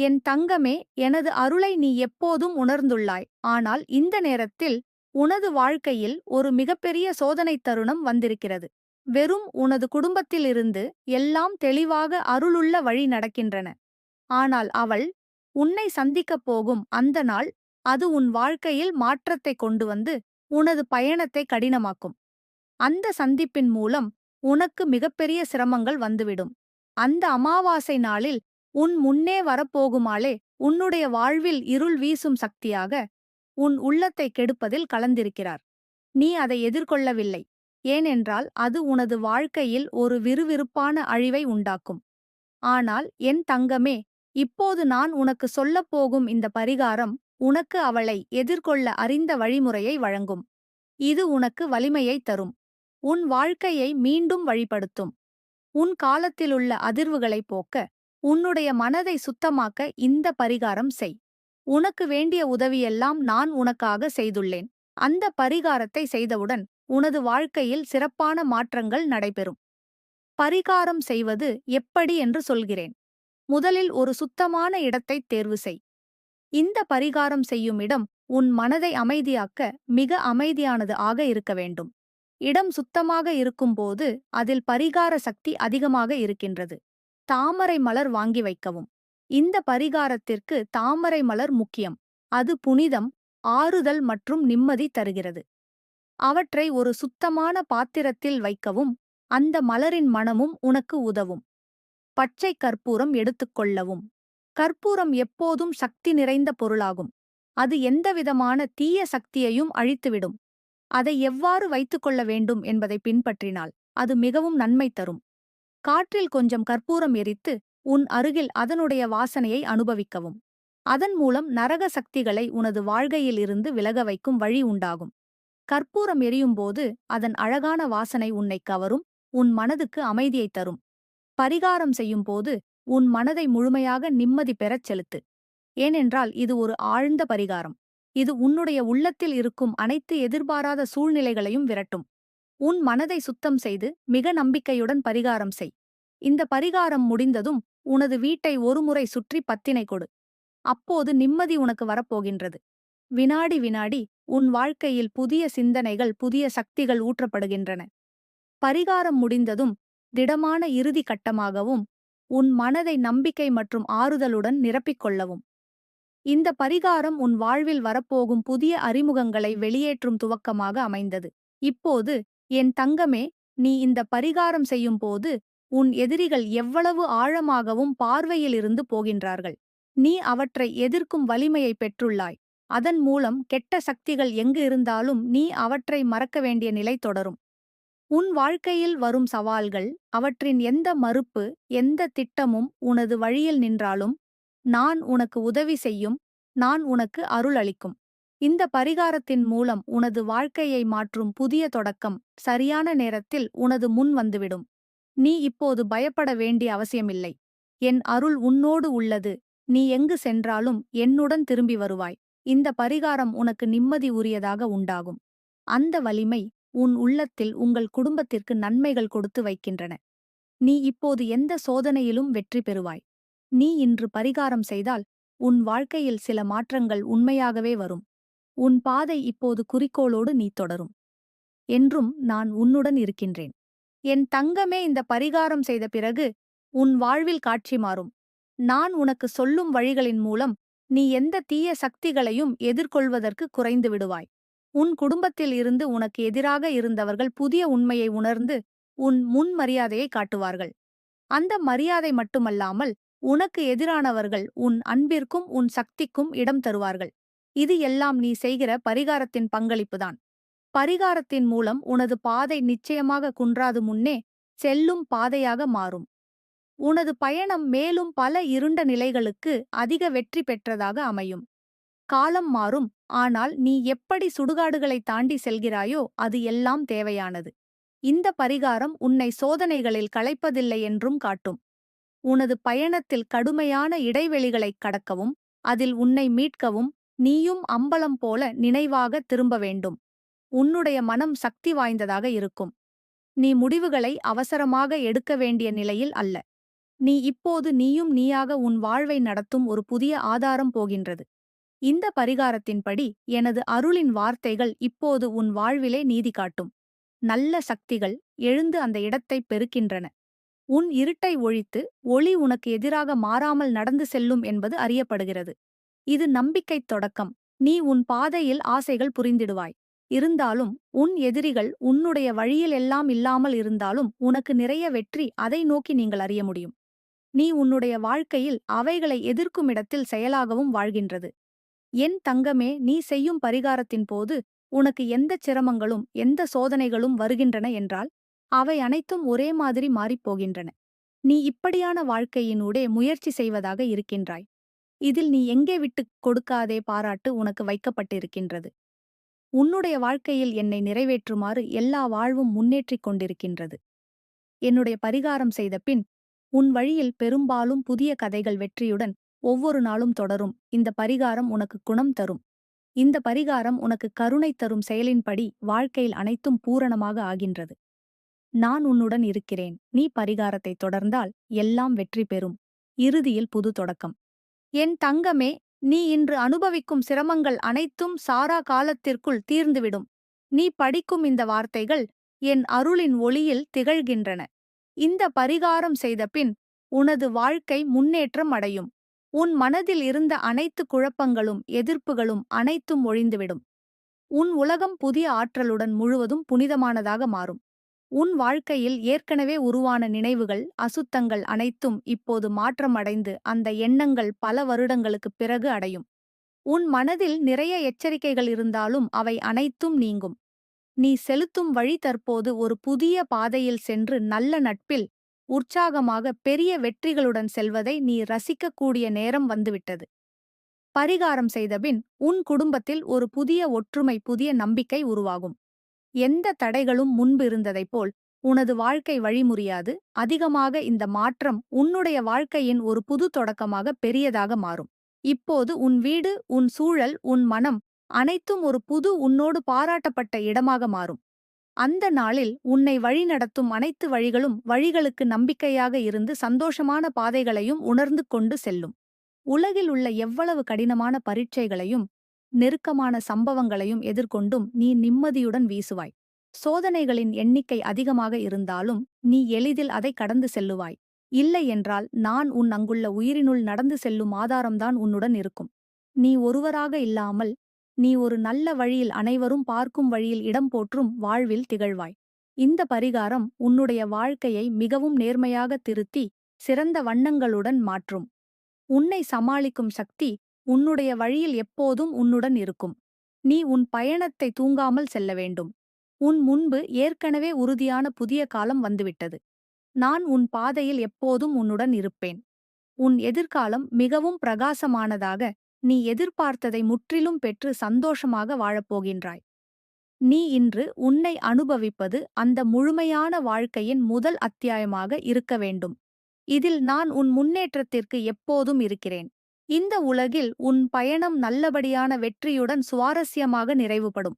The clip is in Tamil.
என் தங்கமே எனது அருளை நீ எப்போதும் உணர்ந்துள்ளாய். ஆனால் இந்த நேரத்தில் உனது வாழ்க்கையில் ஒரு மிகப்பெரிய சோதனைத் தருணம் வந்திருக்கிறது. வெறும் உனது குடும்பத்திலிருந்து எல்லாம் தெளிவாக அருளுள்ள வழி நடக்கின்றன. ஆனால் அவள் உன்னை சந்திக்கப் போகும் அந்த நாள் அது உன் வாழ்க்கையில் மாற்றத்தை கொண்டு வந்து உனது பயணத்தை கடினமாக்கும். அந்த சந்திப்பின் மூலம் உனக்கு மிகப்பெரிய சிரமங்கள் வந்துவிடும். அந்த அமாவாசை நாளில் உன் முன்னே வரப்போகுமாளே உன்னுடைய வாழ்வில் இருள் வீசும் சக்தியாக உன் உள்ளத்தை கெடுப்பதில் கலந்திருக்கிறார். நீ அதை எதிர்கொள்ளவில்லை. ஏனென்றால் அது உனது வாழ்க்கையில் ஒரு விறுவிறுப்பான அழிவை உண்டாக்கும். ஆனால் என் தங்கமே இப்போது நான் உனக்கு சொல்லப் போகும் இந்த பரிகாரம் உனக்கு அவளை எதிர்கொள்ள அறிந்த வழிமுறையை வழங்கும். இது உனக்கு வலிமையை தரும். உன் வாழ்க்கையை மீண்டும் வழிபடுத்தும். உன் காலத்திலுள்ள அதிர்வுகளைப் போக்க உன்னுடைய மனதை சுத்தமாக்க இந்த பரிகாரம் செய். உனக்கு வேண்டிய உதவியெல்லாம் நான் உனக்காக செய்துள்ளேன். அந்த பரிகாரத்தை செய்தவுடன் உனது வாழ்க்கையில் சிறப்பான மாற்றங்கள் நடைபெறும். பரிகாரம் செய்வது எப்படி என்று சொல்கிறேன். முதலில் ஒரு சுத்தமான இடத்தைத் தேர்வு செய். இந்த பரிகாரம் செய்யும் இடம் உன் மனதை அமைதியாக்க மிக அமைதியானது ஆக இருக்க வேண்டும். இடம் சுத்தமாக இருக்கும்போது அதில் பரிகார சக்தி அதிகமாக இருக்கின்றது. தாமரை மலர் வாங்கி வைக்கவும். இந்த பரிகாரத்திற்கு தாமரை மலர் முக்கியம். அது புனிதம் ஆறுதல் மற்றும் நிம்மதி தருகிறது. அவற்றை ஒரு சுத்தமான பாத்திரத்தில் வைக்கவும் அந்த மலரின் மனமும் உனக்கு உதவும். பச்சை கற்பூரம் எடுத்துக்கொள்ளவும் கற்பூரம் எப்போதும் சக்தி நிறைந்த பொருளாகும். அது எந்தவிதமான தீய சக்தியையும் அழித்துவிடும். அதை எவ்வாறு வைத்துக்கொள்ள வேண்டும் என்பதை பின்பற்றினால் அது மிகவும் நன்மை தரும். காற்றில் கொஞ்சம் கற்பூரம் எரித்து உன் அருகில் அதனுடைய வாசனையை அனுபவிக்கவும். அதன் மூலம் நரக சக்திகளை உனது வாழ்கையில் இருந்து விலக வைக்கும் வழி உண்டாகும். கற்பூரம் எரியும்போது அதன் அழகான வாசனை உன்னை கவரும் உன் மனதுக்கு அமைதியை தரும். பரிகாரம் செய்யும்போது உன் மனதை முழுமையாக நிம்மதி பெறச் செலுத்து. ஏனென்றால் இது ஒரு ஆழ்ந்த பரிகாரம். இது உன்னுடைய உள்ளத்தில் இருக்கும் அனைத்து எதிர்பாராத சூழ்நிலைகளையும் விரட்டும். உன் மனதை சுத்தம் செய்து மிக நம்பிக்கையுடன் பரிகாரம் செய். இந்த பரிகாரம் முடிந்ததும் உனது வீட்டை ஒருமுறை சுற்றி பத்தினை கொடு. அப்போது நிம்மதி உனக்கு வரப்போகின்றது. வினாடி வினாடி உன் வாழ்க்கையில் புதிய சிந்தனைகள் புதிய சக்திகள் ஊற்றப்படுகின்றன. பரிகாரம் முடிந்ததும் திடமான இறுதி கட்டமாகவும் உன் மனதை நம்பிக்கை மற்றும் ஆறுதலுடன் நிரப்பிக் கொள்ளவும். இந்த பரிகாரம் உன் வாழ்வில் வரப்போகும் புதிய அறிமுகங்களை வெளியேற்றும் துவக்கமாக அமைந்தது. இப்போது என் தங்கமே நீ இந்த பரிகாரம் செய்யும்போது உன் எதிரிகள் எவ்வளவு ஆழமாகவும் பார்வையிலிருந்து போகின்றார்கள். நீ அவற்றை எதிர்க்கும் வலிமையை பெற்றுள்ளாய். அதன் மூலம் கெட்ட சக்திகள் எங்கு இருந்தாலும் நீ அவற்றை மறக்க வேண்டிய நிலை தொடரும். உன் வாழ்க்கையில் வரும் சவால்கள் அவற்றின் எந்த மறுப்பு எந்த திட்டமும் உனது வழியில் நின்றாலும் நான் உனக்கு உதவி செய்யும் நான் உனக்கு அருள் அளிக்கும். இந்த பரிகாரத்தின் மூலம் உனது வாழ்க்கையை மாற்றும் புதிய தொடக்கம் சரியான நேரத்தில் உனது முன் வந்துவிடும். நீ இப்போது பயப்பட வேண்டிய அவசியமில்லை. என் அருள் உன்னோடு உள்ளது. நீ எங்கு சென்றாலும் என்னுடன் திரும்பி வருவாய். இந்த பரிகாரம் உனக்கு நிம்மதி உரியதாக உண்டாகும். அந்த வலிமை உன் உள்ளத்தில் உங்கள் குடும்பத்திற்கு நன்மைகள் கொடுத்து வைக்கின்றன. நீ இப்போது எந்த சோதனையிலும் வெற்றி பெறுவாய். நீ இன்று பரிகாரம் செய்தால் உன் வாழ்க்கையில் சில மாற்றங்கள் உண்மையாகவே வரும். உன் பாதை இப்போது குறிக்கோளோடு நீ தொடரும். என்றும் நான் உன்னுடன் இருக்கின்றேன். என் தங்கமே இந்த பரிகாரம் செய்த பிறகு உன் வாழ்வில் காட்சி மாறும். நான் உனக்கு சொல்லும் வழிகளின் மூலம் நீ எந்த தீய சக்திகளையும் எதிர்கொள்வதற்கு குறைந்து விடுவாய். உன் குடும்பத்தில் இருந்து உனக்கு எதிராக இருந்தவர்கள் புதிய உண்மையை உணர்ந்து உன் முன் மரியாதையை காட்டுவார்கள். அந்த மரியாதை மட்டுமல்லாமல் உனக்கு எதிரானவர்கள் உன் அன்பிற்கும் உன் சக்திக்கும் இடம் தருவார்கள். இது எல்லாம் நீ செய்கிற பரிகாரத்தின் பங்களிப்புதான் பரிகாரத்தின் மூலம் உனது பாதை நிச்சயமாக குன்றாது முன்னே செல்லும் பாதையாக மாறும். உனது பயணம் மேலும் பல இருண்ட நிலைகளுக்கு அதிக வெற்றி பெற்றதாக அமையும். காலம் மாறும் ஆனால் நீ எப்படி சுடுகாடுகளை தாண்டி செல்கிறாயோ அது எல்லாம் தேவையானது. இந்த பரிகாரம் உன்னை சோதனைகளில் களைப்பதில்லை என்றும் காட்டும். உனது பயணத்தில் கடுமையான இடைவெளிகளைக் கடக்கவும் அதில் உன்னை மீட்கவும் நீயும் அம்பலம் போல நினைவாக திரும்ப வேண்டும். உன்னுடைய மனம் சக்தி வாய்ந்ததாக இருக்கும். நீ முடிவுகளை அவசரமாக எடுக்க வேண்டிய நிலையில் அல்ல. நீ இப்போது நீயும் நீயாக உன் வாழ்வை நடத்தும் ஒரு புதிய ஆதாரம் போகின்றது. இந்த பரிகாரத்தின்படி எனது அருளின் வார்த்தைகள் இப்போது உன் வாழ்விலே நீதி காட்டும். நல்ல சக்திகள் எழுந்து அந்த இடத்தைப் பெருக்கின்றன. உன் இருட்டை ஒழித்து ஒளி உனக்கு எதிராக மாறாமல் நடந்து செல்லும் என்பது அறியப்படுகிறது. இது நம்பிக்கைத் தொடக்கம். நீ உன் பாதையில் ஆசைகள் புரிந்திடுவாய். இருந்தாலும் உன் எதிரிகள் உன்னுடைய வழியில் எல்லாம் இல்லாமல் இருந்தாலும் உனக்கு நிறைய வெற்றி அதை நோக்கி நீங்கள் அறிய முடியும். நீ உன்னுடைய வாழ்க்கையில் அவைகளை எதிர்க்கும் இடத்தில் செயலாகவும் வாழ்கின்றது. என் தங்கமே நீ செய்யும் பரிகாரத்தின் போது உனக்கு எந்தச் சிரமங்களும் எந்த சோதனைகளும் வருகின்றன என்றால் அவை அனைத்தும் ஒரே மாதிரி மாறிப்போகின்றன நீ இப்படியான வாழ்க்கையினூடே முயற்சி செய்வதாக இருக்கின்றாய். இதில் நீ எங்கே விட்டுக் கொடுக்காதே பாராட்டு உனக்கு வைக்கப்பட்டிருக்கின்றது. உன்னுடைய வாழ்க்கையில் என்னை நிறைவேற்றுமாறு எல்லா வாழ்வும் முன்னேற்றிக் கொண்டிருக்கின்றது. என்னுடைய பரிகாரம் செய்த பின் உன் வழியில் பெரும்பாலும் புதிய கதைகள் வெற்றியுடன் ஒவ்வொரு நாளும் தொடரும். இந்த பரிகாரம் உனக்கு குணம் தரும். இந்த பரிகாரம் உனக்கு கருணை தரும் செயலின்படி வாழ்க்கையில் அனைத்தும் பூரணமாக ஆகின்றது. நான் உன்னுடன் இருக்கிறேன். நீ பரிகாரத்தை தொடர்ந்தால் எல்லாம் வெற்றி பெறும். இறுதியில் புது தொடக்கம். என் தங்கமே நீ இன்று அனுபவிக்கும் சிரமங்கள் அனைத்தும் சாரா காலத்திற்குள் தீர்ந்துவிடும். நீ படிக்கும் இந்த வார்த்தைகள் என் அருளின் ஒளியில் திகழ்கின்றன. இந்த பரிகாரம் செய்த பின் உனது வாழ்க்கை முன்னேற்றம் அடையும். உன் மனதில் இருந்த அனைத்து குழப்பங்களும் எதிர்ப்புகளும் அனைத்தும் ஒழிந்துவிடும். உன் உலகம் புதிய ஆற்றலுடன் முழுவதும் புனிதமானதாக மாறும். உன் வாழ்க்கையில் ஏற்கனவே உருவான நினைவுகள் அசுத்தங்கள் அனைத்தும் இப்போது மாற்றமடைந்து அந்த எண்ணங்கள் பல வருடங்களுக்குப் பிறகு அடையும். உன் மனதில் நிறைய எச்சரிக்கைகள் இருந்தாலும் அவை அனைத்தும் நீங்கும். நீ செலுத்தும் வழி தற்போது ஒரு புதிய பாதையில் சென்று நல்ல நட்பில் உற்சாகமாக பெரிய வெற்றிகளுடன் செல்வதை நீ ரசிக்கக்கூடிய நேரம் வந்துவிட்டது. பரிகாரம் செய்தபின் உன் குடும்பத்தில் ஒரு புதிய ஒற்றுமை புதிய நம்பிக்கை உருவாகும். எந்த தடைகளும் முன்பு இருந்ததைப் போல் உனது வாழ்க்கை வழிமுறியாது. அதிகமாக இந்த மாற்றம் உன்னுடைய வாழ்க்கையின் ஒரு புது தொடக்கமாக பெரியதாக மாறும். இப்போது உன் வீடு உன் சூழல் உன் மனம் அனைத்தும் ஒரு புது உன்னோடு பாராட்டப்பட்ட இடமாக மாறும். அந்த நாளில் உன்னை வழிநடத்தும் அனைத்து வழிகளும் வழிகளுக்கு நம்பிக்கையாக இருந்து சந்தோஷமான பாதைகளையும் உணர்ந்து கொண்டு செல்லும். உலகில் உள்ள எவ்வளவு கடினமான பரீட்சைகளையும் நெருக்கமான சம்பவங்களையும் எதிர்கொண்டும் நீ நிம்மதியுடன் வீசுவாய். சோதனைகளின் எண்ணிக்கை அதிகமாக இருந்தாலும் நீ எளிதில் அதை கடந்து செல்லுவாய். இல்லை என்றால் நான் உன் அங்குள்ள உயிரினுள் நடந்து செல்லும் ஆதாரம்தான் உன்னுடன் இருக்கும். நீ ஒருவராக இல்லாமல் நீ ஒரு நல்ல வழியில் அனைவரும் பார்க்கும் வழியில் இடம் போற்றும் வாழ்வில் திகழ்வாய். இந்த பரிகாரம் உன்னுடைய வாழ்க்கையை மிகவும் நேர்மையாக திருத்தி சிறந்த வண்ணங்களுடன் மாற்றும். உன்னை சமாளிக்கும் சக்தி உன்னுடைய வழியில் எப்போதும் உன்னுடன் இருக்கும். நீ உன் பயணத்தை தூங்காமல் செல்ல வேண்டும். உன் முன்பு ஏற்கனவே உறுதியான புதிய காலம் வந்துவிட்டது. நான் உன் பாதையில் எப்போதும் உன்னுடன் இருப்பேன். உன் எதிர்காலம் மிகவும் பிரகாசமானதாக நீ எதிர்பார்த்ததை முற்றிலும் பெற்று சந்தோஷமாக வாழப்போகின்றாய். நீ இன்று உன்னை அனுபவிப்பது அந்த முழுமையான வாழ்க்கையின் முதல் அத்தியாயமாக இருக்க வேண்டும். இதில் நான் உன் முன்னேற்றத்திற்கு எப்போதும் இருக்கிறேன். இந்த உலகில் உன் பயணம் நல்லபடியான வெற்றியுடன் சுவாரஸ்யமாக நிறைவுபடும்.